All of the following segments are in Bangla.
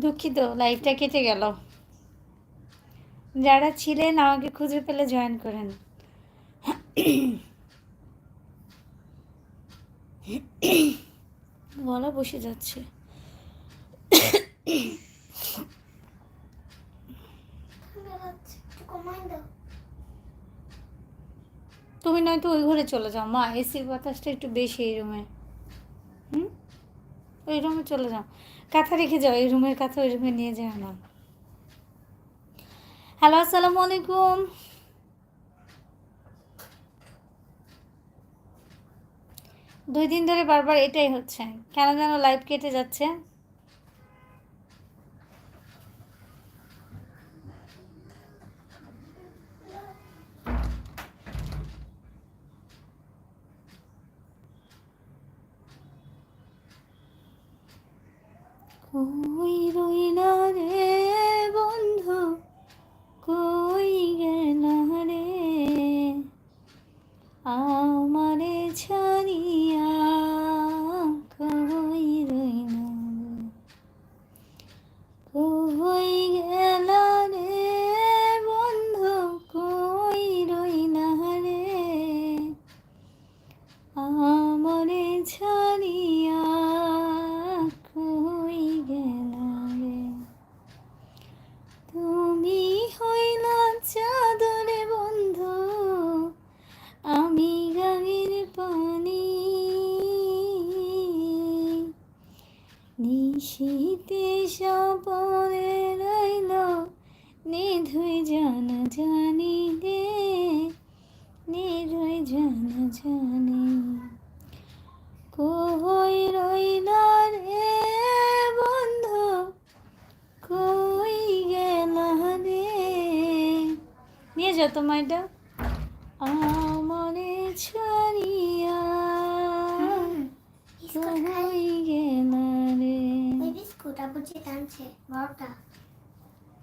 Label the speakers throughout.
Speaker 1: দুঃখিত, লাইফটা কেটে গেল। যারা ছিলেন, আমাকে খুঁজে পেলে জয়েন করেন। গলা বসে যাচ্ছে। তুমি নয়তো ওই ঘরে চলে যাও। মা, এসির বাতাসটা একটু বেশি এই রুমে হুম? ওই রুমে চলে যাও। কাঁথা রেখে যাও, এই রুমের কাঁথা ওই রুমে নিয়ে যাও না। হ্যালো আসসালামু আলাইকুম। দুই দিন ধরে বারবার এটাই হচ্ছে, কেন যেন লাইভ কেটে যাচ্ছে। কই রইলা রে বন্ধু? কই গেলা রে? আমারে ছাড়িয়া
Speaker 2: বড়টা।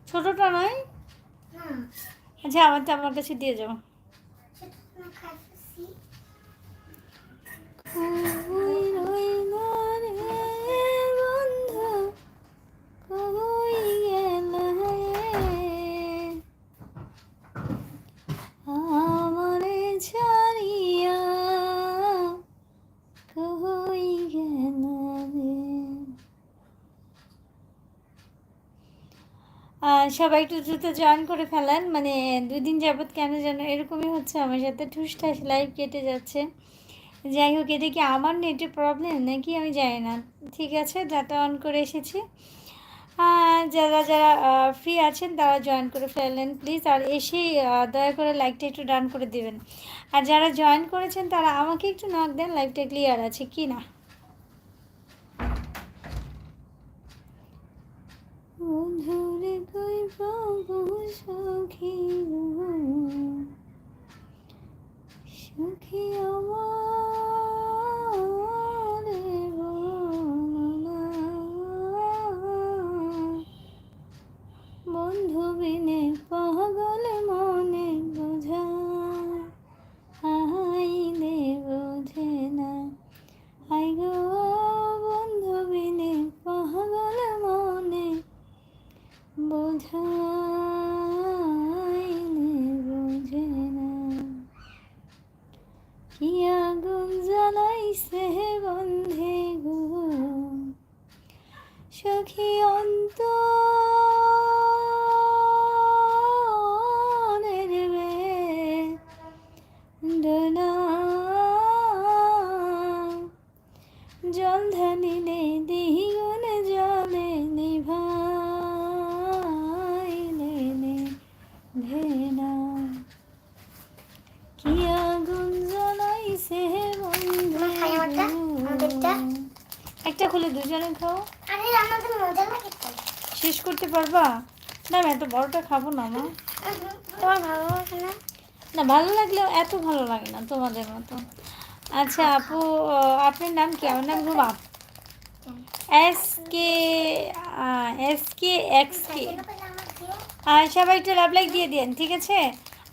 Speaker 1: ছোটটা নয়? আচ্ছা আমারটা আমার কাছে দিয়ে যাও।
Speaker 2: না
Speaker 1: সবাই একটু দ্রুত জয়েন করে ফেলেন। মানে দুই দিন যাবত কেন যেন এরকমই হচ্ছে আমার সাথে। ঠুসঠাস লাইভ কেটে যাচ্ছে। যাই হোক, এটা কি আমার নেটের প্রবলেম নাকি আমি জানি না। ঠিক আছে ডাটা অন করে এসেছি। যারা যারা ফ্রি আছেন, তারা জয়েন করে ফেলেন প্লিজ আর এসেই দয়া করে লাইকটা একটু ডান করে দিবেন। আর যারা জয়েন করেছেন, তারা আমাকে একটু নক দেন লাইভটা ক্লিয়ার আছে কি না বন্ধুরে তুই প্রভু সখী সুখী আমার। বন্ধু বিনে পাগল খুলে দুজনে খাও।
Speaker 2: আরে আমাদের মজা লাগে
Speaker 1: শেষ করতে পারবা? না আমি এত বড়টা খাব না মা।
Speaker 2: তোমার ভালো লাগে না?
Speaker 1: না ভালো লাগলেও এত ভালো লাগে না তোমাদের মতো। আচ্ছা আপু আপনার নাম কি? আমার নাম Ruma S K S K X K. সবাই একটু লাভ লাইক দিয়ে দিন ঠিক আছে?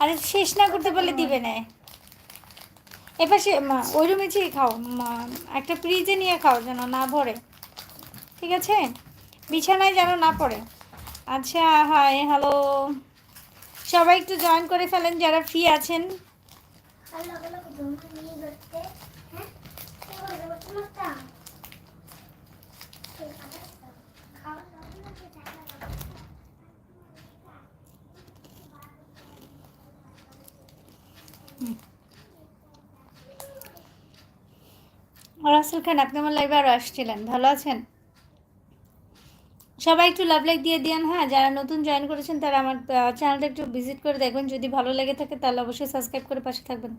Speaker 1: আর শেষ না করতে পারলে দিবে না। এপাশে ওই রুমে যেয়ে খাও একটা ফ্রিজে নিয়ে খাও যেন না ভরে। ঠিক আছে? বিছানায় যেন না পড়ে। আচ্ছা হাই, হ্যালো। সবাই একটু জয়েন করে ফেলেন যারা ফ্রি আছেন।
Speaker 2: হ্যাঁ কি করে করতে মাস্তা খাওয়া লগে লগে টাকা
Speaker 1: রাসেল খান, আপনি আমার লাইভে আরও আসছিলেন। ভালো আছেন? সবাই একটু লাভ লাইক দিয়ে দিন হ্যাঁ? যারা নতুন জয়েন করেছেন, তারা আমার চ্যানেলটা একটু ভিজিট করে দেখবেন যদি ভালো লেগে থাকে, তাহলে অবশ্যই সাবস্ক্রাইব করে পাশে থাকবেন।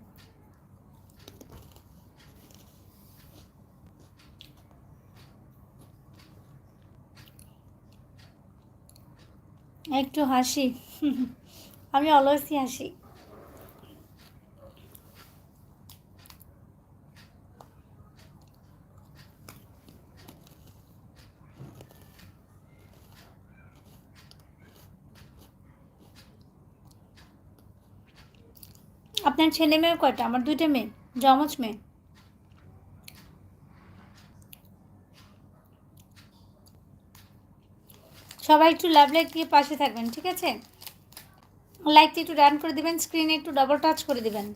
Speaker 1: একটু হাসি। আমি অলসই হাসি আপনার ছেলে মেয়ে কয়টা? আমার দুইটা মেয়ে। জমজ মেয়ে। সবাই একটু লাভ লাইক দিয়ে পাশে থাকবেন, ঠিক আছে? লাইকটি একটু রান করে দিবেন, স্ক্রিনে একটু ডবল টাচ করে দিবেন।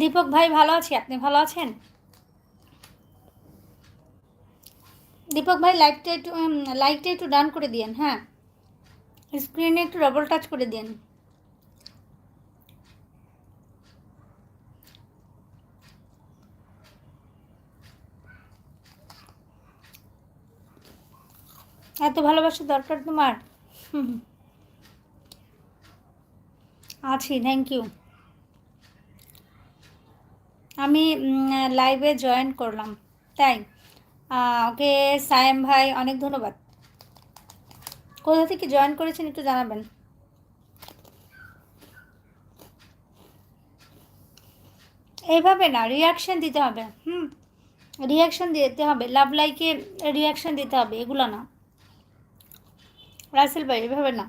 Speaker 1: দীপক ভাই ভালো আছি? আপনি ভালো আছেন? দীপক ভাই লাইকটা একটু লাইকটা একটু ডান করে দিয়েন হ্যাঁ। স্ক্রিনে একটু ডবল টাচ করে দিন এত ভালোবাসা দরকার তোমার। আছি থ্যাংক ইউ আমি লাইভে জয়েন করলাম। তাই ওকে সায়েম ভাই, অনেক ধন্যবাদ। কোথা থেকে জয়েন করেছেন একটু জানাবেন। এইভাবে না রিয়াকশান দিতে হবে, হুম? রিয়াকশান দিতে হবে লাভ লাইকে রিয়াকশন দিতে হবে, এগুলো না। রাসেল ভাই, এভাবে না।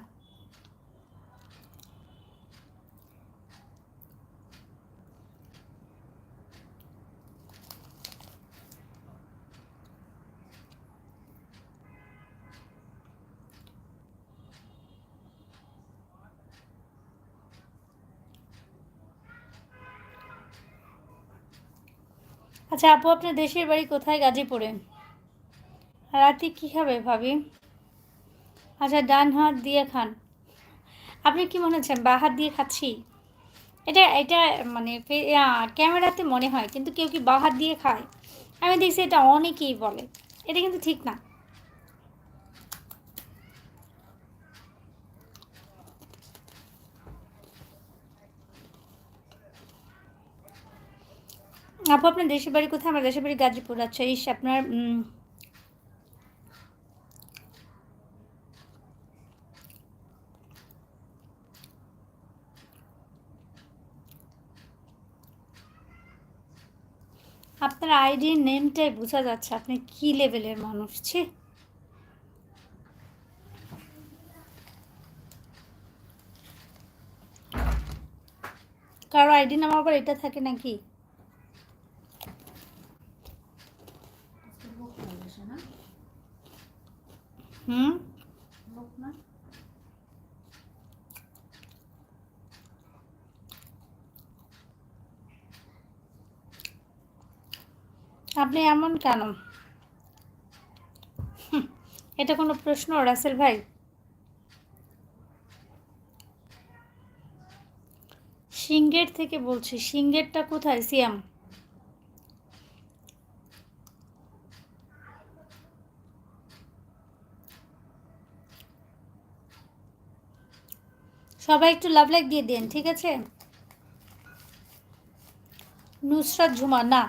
Speaker 1: আচ্ছা আপু, আপনার দেশের বাড়ি কোথায়? গাজীপুরে। রাতে কী খাবে ভাবি? আচ্ছা ডান হাত দিয়ে খান। আপনি কি মনে হচ্ছেন, বা হাত দিয়ে খাচ্ছি? এটা এটা মানে ক্যামেরাতে মনে হয়, কিন্তু কেউ কি বা হাত দিয়ে খায়? আমি দেখছি এটা অনেকেই বলে। এটা কিন্তু ঠিক না। আপু, আপনার দেশের বাড়ি কোথায়? আমার দেশের বাড়ি গাজীপুর। আচ্ছা ইস, আপনার আপনার আইডির নেমটাই বোঝা যাচ্ছে। আপনি কি লেভেলের মানুষ? ছি। কারও আইডি নাম আবার এটা থাকে নাকি? হুম? আপনি এমন কেন? এটা কোনো প্রশ্ন, রাসেল ভাই? সিঙ্গের থেকে বলছি সিঙ্গেরটা কোথায়? সিয়াম। সবাই একটু লাভ লাইক দিয়ে দিন, ঠিক আছে? নুসরাত ঝুমা, না।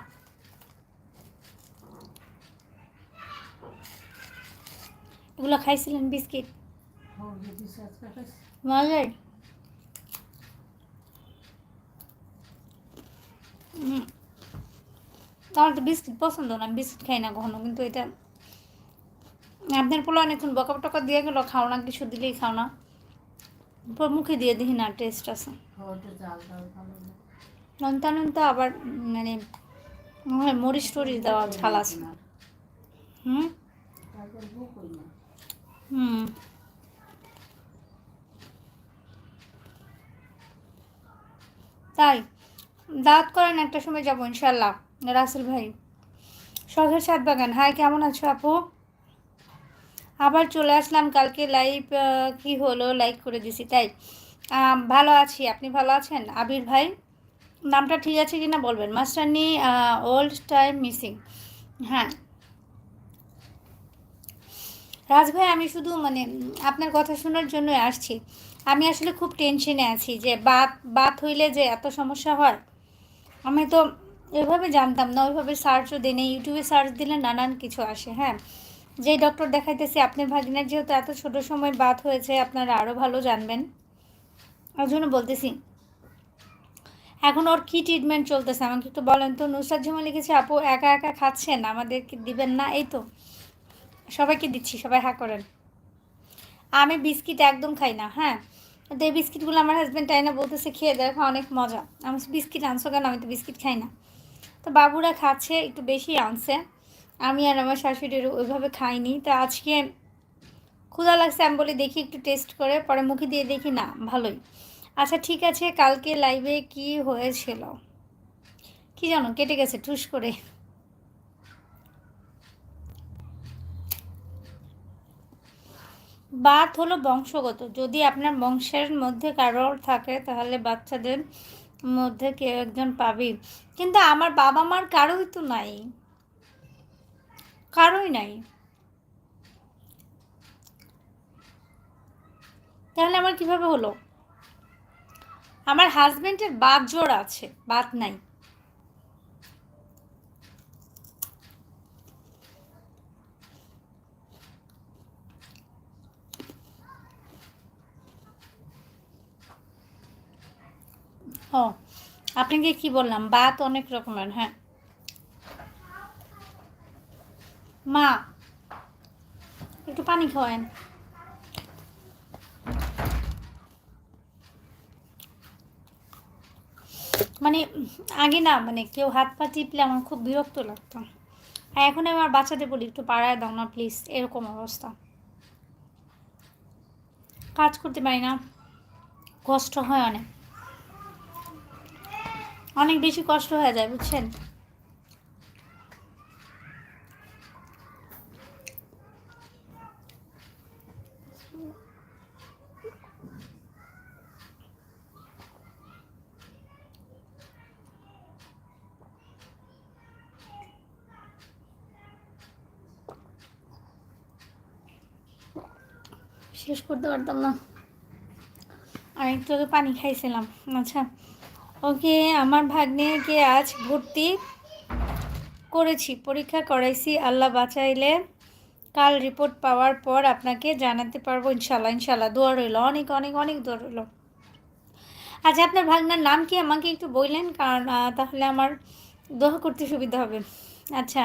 Speaker 1: এগুলো খাইছিলেন বিস্কিট। আমার তো বিস্কিট পছন্দ না বিস্কিট খাই না কখনো, কিন্তু এটা আপনার পোলা অনেকক্ষণ বকা টকা দিয়ে গেলো, খাও না, কিছু দিলেই খাও না। মুখে দিয়ে দিই না টেস্ট আছে। নন্তা নন্তা আবার মানে হয় মরিচ টরিচ দেওয়া ঝাল আছে। হুম? হুম। তাই দাঁত করেন একটা সময় যাব ইনশাল্লাহ রাসেল ভাই। শখের সাত বাগান। হাই কেমন আছো আপু? আবার চলে আসলাম কালকে লাইভ কি হলো লাইক করে দিছি, তাই? ভালো আছি, আপনি ভালো আছেন? আবির ভাই, নামটা ঠিক আছে কি না বলবেন? মাস্টারনি ওল্ড টাইম মিসিং হ্যাঁ। রাজ ভাই, আমি শুধু মানে আপনার কথা শোনার জন্য আসছি। আমি আসলে খুব টেনশনে আছি যে বাত বাত হইলে যে এত সমস্যা হয়। আমি তো এভাবে জানতাম না, ওইভাবে সার্চও দিই ইউটিউবে সার্চ দিলে নানান কিছু আসে হ্যাঁ। যেই ডক্টর দেখাইতেছি, আপনার ভাগিনার যেহেতু এত ছোট সময় বাত হয়েছে, আপনারা আরও ভালো জানবেন। ওর জন্য বলতেছি, এখন ওর কী ট্রিটমেন্ট চলতেছে? আমাকে একটু বলেন তো, নুসরাত জামা লিখেছে, আপু, একা একা খাচ্ছেন, আমাদেরকে দিবেন না? এই তো, সবাইকে দিচ্ছি, সবাই হ্যাঁ করেন। আমি বিস্কিট একদম খাই না হ্যাঁ? তো এই বিস্কিটগুলো আমার হাজব্যান্ড তাই না বলতেছে, খেয়ে দেখো, অনেক মজা। আমি বিস্কিট আনছো কেন? আমি তো বিস্কিট খাই না। তো বাবুরা খাচ্ছে, একটু বেশি আনছে। আমি আর আমার শাশুড়ির ওইভাবে খাইনি। তা আজকে ক্ষুধা লাগছে, আমি বলি দেখি একটু টেস্ট করে, পরে মুখে দিয়ে দেখি, না, ভালোই। আচ্ছা ঠিক আছে, কালকে লাইভে কি হয়েছিল? কি জানো, কেটে গেছে, ঠুস করে। বাত হলো বংশগত। যদি আপনার বংশের মধ্যে কারোর থাকে, তাহলে বাচ্চাদের মধ্যে কেউ একজন পাবি কিন্তু আমার বাবা মার কারোই তো নাই। কারোই নাই। তাহলে আমার কীভাবে হলো? আমার হাজবেন্ডের বাত জোর আছে, বাত নাই। ও, আপনাকে কি বললাম? বাত অনেক রকমের হ্যাঁ। মা, একটু পানি খাওয়ান মানে আগে না মানে কেউ হাত পা টিপলে আমার খুব বিরক্ত লাগতো। আর এখন আমি আমার বাচ্চাদের বলি, একটু পাড়ায় দাও না প্লিজ এরকম অবস্থা। কাজ করতে পারি না, কষ্ট হয় অনেক। অনেক বেশি কষ্ট হয়ে যায়, বুঝছেন শেষ করতে পারতাম না একটু আগে পানি খাইছিলাম আচ্ছা। ওকে, আমার ভাগ্নেকে আজ ভর্তি করেছি, পরীক্ষা করাইছি, আল্লাহ বাঁচাইলে কাল রিপোর্ট পাওয়ার পর আপনাকে জানাতে পারব ইনশাল্লাহ ইনশাল্লাহ দোয়া রইল, অনেক অনেক অনেক দোয়া রইল। আচ্ছা আপনার ভাগনার নাম কি আমাকে একটু বললেন? কারণ তাহলে আমার দোয়া করতে সুবিধা হবে। আচ্ছা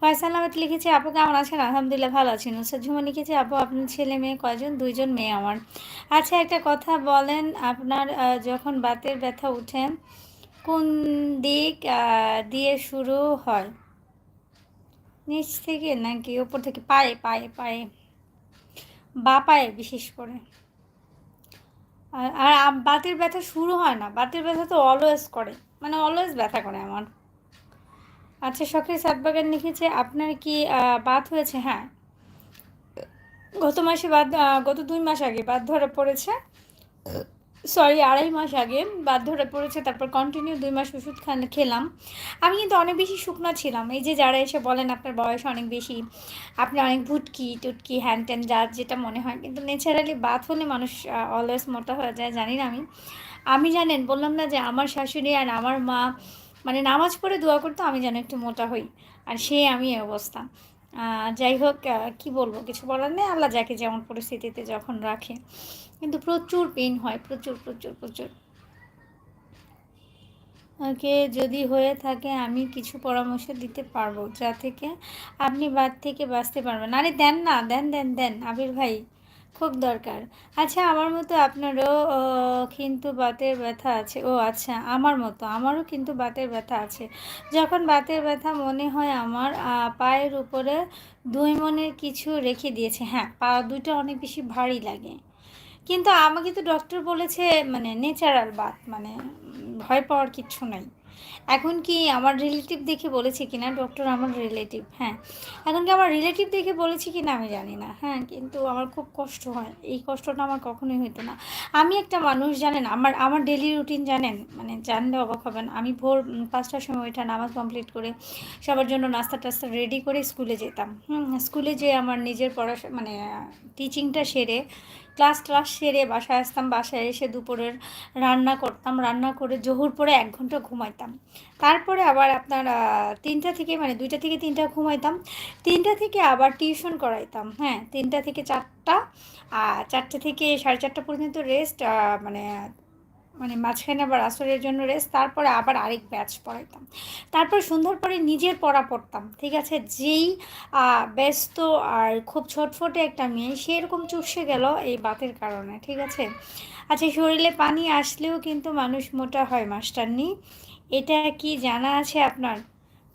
Speaker 1: ফয়সাল আহমেদ লিখেছে, আপু কেমন আছেন? আলহামদুলিল্লাহ ভালো আছেন নুসরাত ঝুমা লিখেছে, আপু আপনার ছেলে মেয়ে কয়জন? দুইজন মেয়ে আমার। আচ্ছা একটা কথা বলেন, আপনার যখন বাতের ব্যথা উঠে, কোন দিক দিয়ে শুরু হয়? নিচ থেকে নাকি ওপর থেকে? পায়ে পায়ে পায়ে। বা পায়ে বিশেষ করে। আর আর বাতের ব্যথা শুরু হয় না। বাতের ব্যথা তো অলওয়েজ করে। মানে অলওয়েজ ব্যথা করে আমার। আচ্ছা শখের সাতবাগান লিখেছে, আপনার কি বাত হয়েছে? হ্যাঁ। গত মাসে বাদ গত দুই মাস আগে বাদ ধরা পড়েছে। সরি, আড়াই মাস আগে বাদ ধরে পড়েছে, তারপর কন্টিনিউ দুই মাস ওষুধ খান, খেলাম। আমি কিন্তু অনেক বেশি শুকনো ছিলাম। এই যে যারা এসে বলেন আপনার বয়স অনেক বেশি, আপনি অনেক ভুটকি, টুটকি হ্যান ত্যান যার যেটা মনে হয়, কিন্তু ন্যাচারালি বাত হলে মানুষ অলওয়েজ মোটা হয়ে যায়, জানি না আমি। আমি জানেন, বললাম না যে আমার শাশুড়ি আর আমার মা মানে নামাজ পড়ে দোয়া করতো আমি যেন একটু মোটা হই। আর সে আমি অবস্থা। যাই হোক কি বলব? কিছু বলার নেই। আল্লাহ যাকে যেমন পরিস্থিতিতে যখন রাখে। কিন্তু প্রচুর পেন হয়। প্রচুর প্রচুর প্রচুর। ওকে, যদি হয়ে থাকে আমি কিছু পরামর্শ দিতে পারব। যা থেকে আপনি বাদ থেকে বাঁচতে পারবেন। আরে দেন না, দেন দেন দেন। আবির ভাই খুব দরকার। আচ্ছা আমার মতো আপনারও কিন্তু বাতের ব্যথা আছে। ও আচ্ছা আমার মতো, আমারও কিন্তু বাতের ব্যথা আছে। যখন বাতের ব্যথা মনে হয় আমার পায়ের উপরে দুই মনের কিছু রেখে দিয়েছে। হ্যাঁ পা দুটো অনেক বেশি ভারী লাগে। কিন্তু আমাকে তো ডক্টর বলেছে মানে নেচারাল বাত মানে ভয় পাওয়ার কিচ্ছু নাই। এখন কি আমার রিলেটিভ দেখে বলেছে কি না ডক্টর আমার রিলেটিভ হ্যাঁ। এখন কি আমার রিলেটিভ দেখে বলেছে কি না আমি জানি না হ্যাঁ কিন্তু আমার খুব কষ্ট হয়। এই কষ্টটা আমার কখনোই হতো না। আমি একটা মানুষ, জানেন, আমার আমার ডেলি রুটিন জানেন? মানে জানলে অবাক হবেন। আমি ভোর পাঁচটার সময় ওইটা নামাজ কমপ্লিট করে সবার জন্য নাস্তা টাস্তা রেডি করে স্কুলে যেতাম। হুম, স্কুলে যেয়ে আমার নিজের পড়াশোনা মানে টিচিংটা সেরে ক্লাস ক্লাস সেরে বাসায় আসতাম, বাসায় এসে দুপুরের রান্না করতাম, রান্না করে জহুর পরে এক ঘণ্টা ঘুমাইতাম। তারপরে আবার আপনার তিনটা থেকে মানে দুইটা থেকে তিনটা ঘুমাইতাম। তিনটা থেকে আবার টিউশন করাইতাম হ্যাঁ তিনটা থেকে চারটা, আর চারটে থেকে সাড়ে চারটা পর্যন্ত রেস্ট মানে মানে মাঝখানে আবার আসরের জন্য রেস্ট তারপরে আবার আরেক ব্যাচ পড়াইতাম। তারপর সন্ধ্যার পরে নিজের পড়া পড়তাম, ঠিক আছে? যেই ব্যস্ত আর খুব ছটফটে একটা মেয়ে সেরকম চুপসে গেল এই বাতের কারণে, ঠিক আছে? আচ্ছা শরীরে পানি আসলেও কিন্তু মানুষ মোটা হয় মাস্টারনি এটা কি জানা আছে আপনার?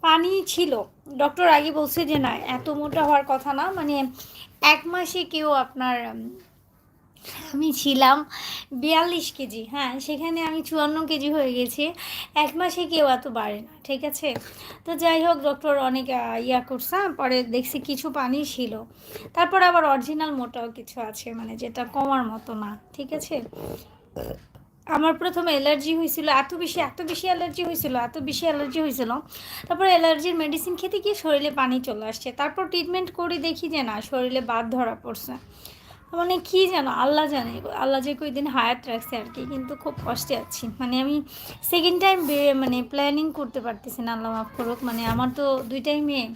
Speaker 1: পানি ছিল। ডক্টর আগে বলছে যে না, এত মোটা হওয়ার কথা না মানে এক মাসে কেউ আপনার আমি ছিলাম বিয়াল্লিশ কেজি হ্যাঁ সেখানে আমি চুয়ান্ন কেজি হয়ে গেছি। এক মাসে কেউ এত বাড়ে না ঠিক আছে? তো যাই হোক ডক্টর অনেক ইয়া করছে হ্যাঁ, পরে দেখছি কিছু পানি ছিল। তারপর আবার অরিজিনাল মোটাও কিছু আছে মানে যেটা কমার মতো না ঠিক আছে? আমার প্রথমে অ্যালার্জি হয়েছিল এত বেশি এত বেশি অ্যালার্জি হয়েছিল এত বেশি অ্যালার্জি হয়েছিল। তারপর অ্যালার্জির মেডিসিন খেতে গিয়ে শরীরে পানি চলে আসছে। তারপর ট্রিটমেন্ট করে দেখি যে না শরীরে বাদ ধরা পড়ছে। মানে কি জানো, আল্লাহ জানে, আল্লাহ যে কই দিন হায়াত রাখছে আর কি, কিন্তু খুব কষ্টে আছি। মানে আমি সেকেন্ড টাইম মানে প্ল্যানিং করতে পারতেছি না, আল্লাহ মাফ করুক মানে আমার তো দুইটাই মেয়ে।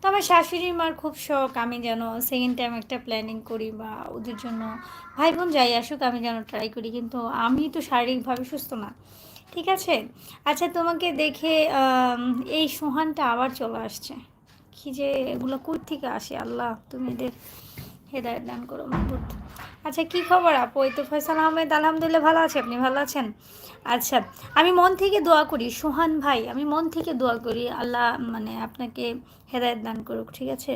Speaker 1: তো আমার শাশুড়ি মার খুব শখ, আমি যেন সেকেন্ড টাইম একটা প্ল্যানিং করি বা ওদের জন্য ভাই বোন যাই আসুক, আমি যেন ট্রাই করি, কিন্তু আমি তো শারীরিকভাবে সুস্থ না। ঠিক আছে? আচ্ছা তোমাকে দেখে এই সোহানটা আবার চলে আসছে। কি যে এগুলো কোথ থেকে আসে, আল্লাহ, তুমি এদের হেদায়ত দান করো মাহবুদ আচ্ছা কি খবর আপু? এই তো ফয়সাল আহমেদ, আলহামদুলিল্লাহ ভালো আছে। আপনি ভালো আছেন? আচ্ছা আমি মন থেকে দোয়া করি, সোহান ভাই, আমি মন থেকে দোয়া করি, আল্লাহ মানে আপনাকে হেদায়ত দান করুক, ঠিক আছে?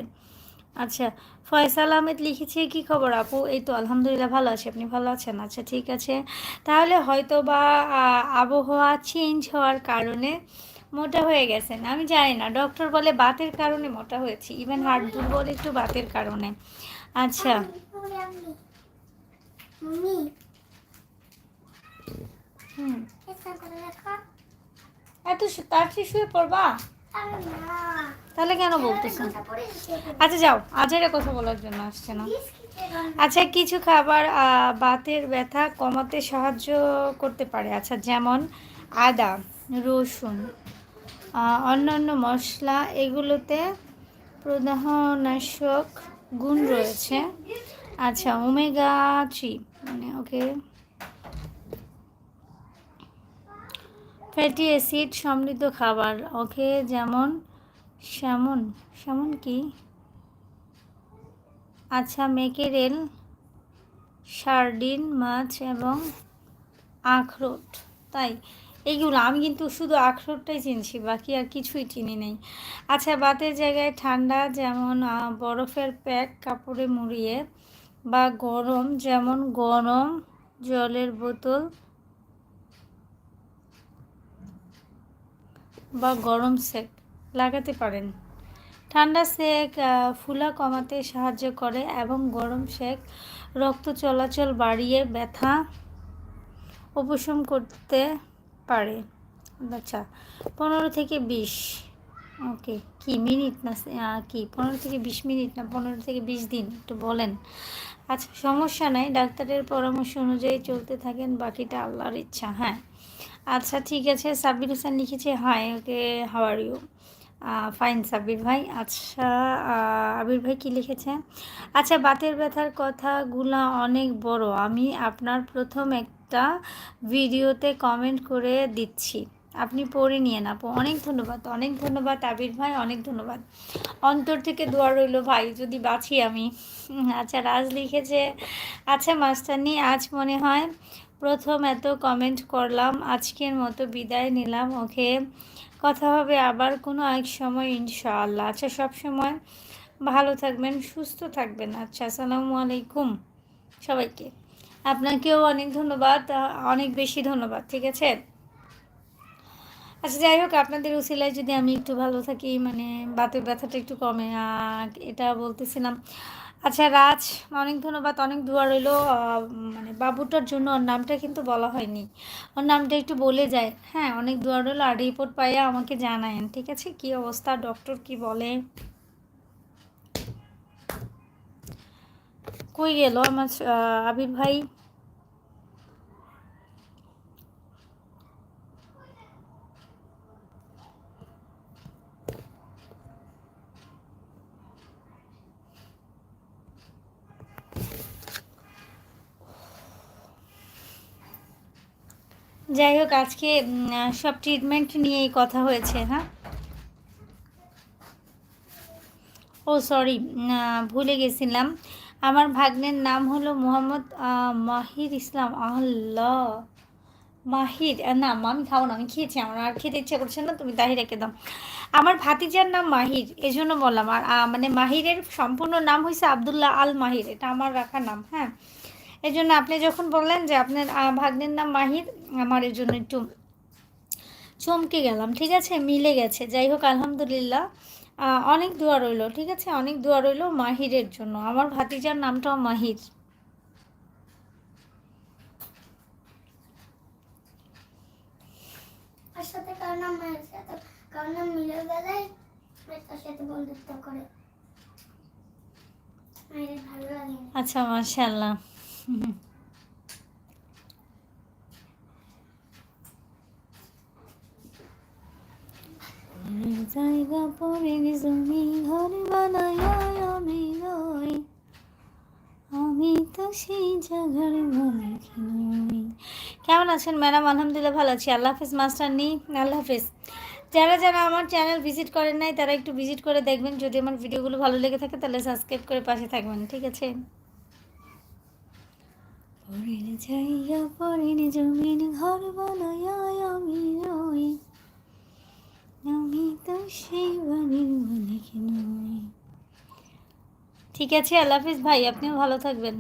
Speaker 1: আচ্ছা ফয়সাল আহমেদ লিখেছে, কি খবর আপু? এই তো আলহামদুলিল্লাহ ভালো আছে, আপনি ভালো আছেন? আচ্ছা ঠিক আছে। তাহলে হয়তো বা আবহাওয়া চেঞ্জ হওয়ার কারণে মোটা হয়ে গেছেন। আমি জানি না ডক্টর বলে বাতের কারণে মোটা হয়েছি ইভেন হার্ট দুর্বল একটু বাতের কারণে। আচ্ছা। এত তাড়াতাড়ি শুয়ে পড়বা? তাহলে কেন বলতেছেন আচ্ছা যাও। আজের কথা বলার জন্য আসছে না। আচ্ছা কিছু খাবার বাতের ব্যথা কমাতে সাহায্য করতে পারে। আচ্ছা যেমন আদা, রসুন অন্যান্য মশলা, এগুলোতে প্রদাহনাশক গুণ রয়েছে। আচ্ছা ওমেগা থ্রি মানে ওকে। ফ্যাটি অ্যাসিড সমৃদ্ধ খাবার, ওকে যেমন স্যামন স্যামন কি? আচ্ছা মেকেরেল, সার্ডিন, মাছ এবং আখরোট, তাই। এইগুলো আমি কিন্তু শুধু আখরোটটাই চিনছি, বাকি আর কিছুই চিনি নেই। আচ্ছা বাতের জায়গায় ঠান্ডা যেমন বরফের প্যাক কাপড়ে মুড়িয়ে বা গরম যেমন গরম জলের বোতল বা গরম সেক লাগাতে পারেন। ঠান্ডা সেক ফুলা কমাতে সাহায্য করে এবং গরম সেক রক্ত চলাচল বাড়িয়ে ব্যথা উপশম করতে পারে। আচ্ছা পনেরো থেকে বিশ। ওকে, কি মিনিট না কি, পনেরো থেকে বিশ মিনিট না পনেরো থেকে বিশ দিন, একটু বলেন। আচ্ছা সমস্যা নাই, ডাক্তারের পরামর্শ অনুযায়ী চলতে থাকেন, বাকিটা আল্লাহর ইচ্ছা হ্যাঁ। আচ্ছা ঠিক আছে, সাব্বির হোসেন লিখেছে, high, okay how are you fine Sabbir ভাই। আচ্ছা আবির ভাই কি লিখেছে? আচ্ছা বাতের ব্যথার কথাগুলা অনেক বড়। আমি আপনার প্রথম একটা ভিডিওতে কমেন্ট করে দিচ্ছি। আপনি পড়ে নিয়ে না অনেক ধন্যবাদ অনেক ধন্যবাদ আবির ভাই, অনেক ধন্যবাদ। অন্তর থেকে দোয়া রইল ভাই, যদি বাঁচি আমি। আচ্ছা রাজ লিখেছে আচ্ছা মাস্টারনি, আজ মনে হয় প্রথম এত কমেন্ট করলাম, আজকের মতো বিদায় নিলাম, ওকে। কথা হবে আবার কোনো এক সময়, ইনশাআল্লাহ। আচ্ছা সব সময় ভালো থাকবেন, সুস্থ থাকবেন। আচ্ছা আসসালামু আলাইকুম সবাইকে। আপনাকেও অনেক ধন্যবাদ অনেক বেশি ধন্যবাদ, ঠিক আছে? আচ্ছা যাই হোক, আপনাদের উসিলায় যদি আমি একটু ভালো থাকি মানে বাতের ব্যথাটা একটু কমে এটা বলতেছিলাম। আচ্ছা রাজ, অনেক ধন্যবাদ, অনেক দোয়া রইল মানে বাবুটার জন্য, ওর নামটা কিন্তু বলা হয়নি। ওর নামটা একটু বলে যায়। হ্যাঁ অনেক দোয়া রইল, আর রিপোর্ট পাইয়া আমাকে জানায়েন, ঠিক আছে? কি অবস্থা? ডক্টর কি বলে? কই গেল আমার আবির ভাই? যাই হোক, আজকে সব ট্রিটমেন্ট নিয়েই কথা হয়েছে হ্যাঁ? ও সরি ভুলে গেছিলাম। আমার ভাগ্নের নাম হলো মোহাম্মদ মাহির ইসলাম। আল্লাহ। মাহির না আমি খাব না, আমি খেয়েছি, আমার আর খেতে ইচ্ছা করছে না, তুমি তাহি রেখে দাও। আমার ভাতিজার নাম মাহির এই জন্য বললাম, আর মানে মাহিরের সম্পূর্ণ নাম হয়েছে আবদুল্লাহ আল মাহির এটা আমার রাখা নাম হ্যাঁ। এই জন্য আপনি যখন বললেন যে আপনার ভাগ্নের নাম মাহির, আমার এর জন্য একটু চমকে গেলাম, ঠিক আছে? মিলে গেছে। যাই হোক, আলহামদুলিল্লাহ। অনেক দোয়া রইল ঠিক আছে? অনেক দোয়া রইল মাহিরের জন্য। আমার ভাতিজার নামটাও মাহির।
Speaker 2: সাথে মিলে তার বন্ধুত্ব করে।
Speaker 1: আচ্ছা মাশাল্লাহ জায়গা পরে জমি ঘর বানায় আমি রই আমি তো সেই জায়গার মালিক নই। কেমন আছেন ম্যাডাম? আলহামদুলিল্লাহ ভালো আছি। আল্লাহ হাফিজ, মাস্টার নি আল্লাহ হাফিজ। যারা যারা আমার চ্যানেল ভিজিট করেন নাই, তারা একটু ভিজিট করে দেখবেন। যদি আমার ভিডিওগুলো ভালো লেগে থাকে, তাহলে সাবস্ক্রাইব করে পাশে থাকবেন, ঠিক আছে? পরের জায়গা পরের জমিন ঘর বানায় আমি নই। ঠিক আছে আল্লাহ হাফিজ। ভাই আপনিও ভালো থাকবেন।